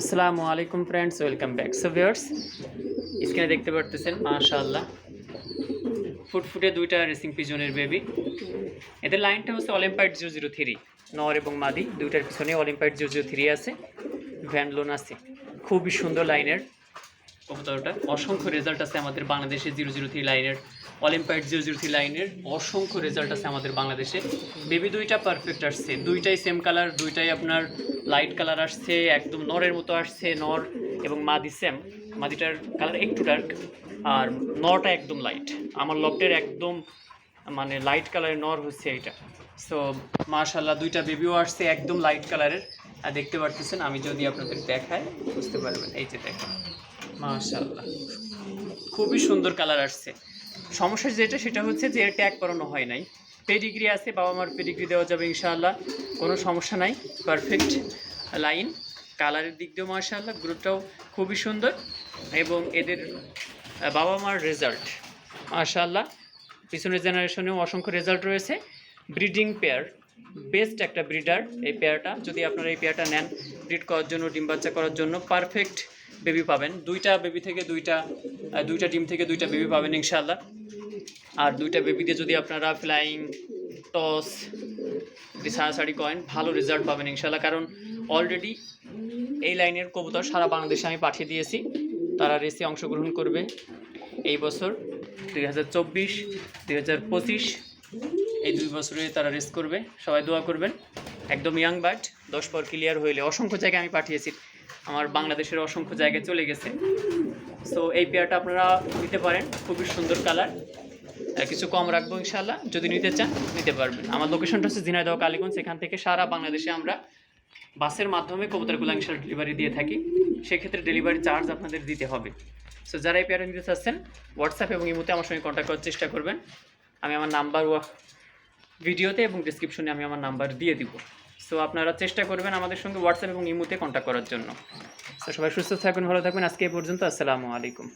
আসসালামু আলাইকুম friends welcome back so viewers স্ক্রিনে দেখতে পারতেছেন, মাশাআল্লাহ। ফুটফুটে দুইটা রেসিং পিজনের বেবি এদের লাইনটা হচ্ছে অলিম্পাইড জিরো জিরো থ্রি নর এবং মাদি, দুইটার পিছনে অলিম্পাইড জিরো জিরো থ্রি আছে ভ্যান লোন আছে। খুবই সুন্দর লাইনের কবুতরটা অসংখ্য রেজাল্ট আছে আমাদের বাংলাদেশে জিরো জিরো থ্রি লাইনের অলিম্পাইড জিরো জিরো থ্রি লাইনের অসংখ্য রেজাল্ট আছে আমাদের বাংলাদেশে। বেবি দুইটা পারফেক্ট আসছে, দুইটাই সেম কালার দুইটাই আপনার লাইট কালার আসছে, একদম নরের মতো আসছে, নর এবং মাদি সেম মাদিটার কালার একটু ডার্ক আর নরটা একদম লাইট আমার লফটের একদম মানে লাইট কালারের নর হচ্ছে এইটা। সো মাশাল্লাহ দুইটা বেবিও আসছে একদম লাইট কালারের আর দেখতে পারতেছেন, আমি যদি আপনাদের দেখাই, বুঝতে পারবেন। এই যে দেখেন মাশাল্লাহ খুবই সুন্দর কালার আসছে। সমস্যা যেটা, সেটা হচ্ছে যে ট্যাগ করানো হয় নাই। পেডিগ্রি আছে বাবা মার পেডিগ্রি দেওয়া যাবে ইনশাআল্লাহ, কোনো সমস্যা নাই পারফেক্ট লাইন কালারের দিক দিয়েও মাশাআল্লাহ গ্রুপটাও খুবই সুন্দর এবং এদের বাবা মার রেজাল্ট মাশাআল্লাহ। পিছনের জেনারেশনেও অসংখ্য রেজাল্ট রয়েছে। ব্রিডিং পেয়ার বেস্ট একটা ব্রিডার এই পেয়ারটা যদি আপনারা এই পেয়ারটা নেন ব্রিড করার জন্য, ডিম বাচ্চা করার জন্য পারফেক্ট বেবি পাবেন। দুইটা বেবি থেকে দুইটা দুইটা ডিম থেকে দুইটা বেবি পাবেন ইনশাল্লাহ আর দুইটা বেবি দিয়ে যদি আপনারা ফ্লাইং টস সাড়াসাড়ি করেন ভালো রেজাল্ট পাবেন ইনশাআল্লাহ। কারণ অলরেডি এই লাইনের কবুতর সারা বাংলাদেশে আমি পাঠিয়ে দিয়েছি। তারা রেসে অংশগ্রহণ করবে এই বছর। দুই হাজার চব্বিশ, দুই হাজার পঁচিশ, এই দুই বছরে তারা রেস করবে। সবাই দোয়া করবেন। একদম ইয়াং বার্ড দশ পর ক্লিয়ার হইলে অসংখ্য জায়গায় আমি পাঠিয়েছি। আমার বাংলাদেশের অসংখ্য জায়গায় চলে গেছে। সো এই পেয়ারটা আপনারা নিতে পারেন, খুবই সুন্দর কালার কিছু কম রাখব ইনশাল্লাহ যদি নিতে চান, নিতে পারবেন। আমার লোকেশনটা হচ্ছে ঝিনাইদহ, কালীগঞ্জ। এখান থেকে সারা বাংলাদেশে আমরা বাসের মাধ্যমে কবুতরগুলো ইনশাল্লাহ ডেলিভারি দিয়ে থাকি। সেক্ষেত্রে ডেলিভারি চার্জ আপনাদের দিতে হবে। সো যারা এই পেয়ারটা নিতে চাচ্ছেন হোয়াটসঅ্যাপ এবং ইমোতে আমার সঙ্গে কন্ট্যাক্ট করার চেষ্টা করবেন। আমি আমার নাম্বার ভিডিওতে এবং ডিসক্রিপশনে আমি আমার নাম্বার দিয়ে দিব। সো আপনারা চেষ্টা করবেন আমাদের সঙ্গে হোয়াটসঅ্যাপ এবং ইমোতে কন্ট্যাক্ট করার জন্য। তো সবাই সুস্থ থাকবেন ভালো থাকবেন আজকে এই পর্যন্ত, আসসালামু আলাইকুম।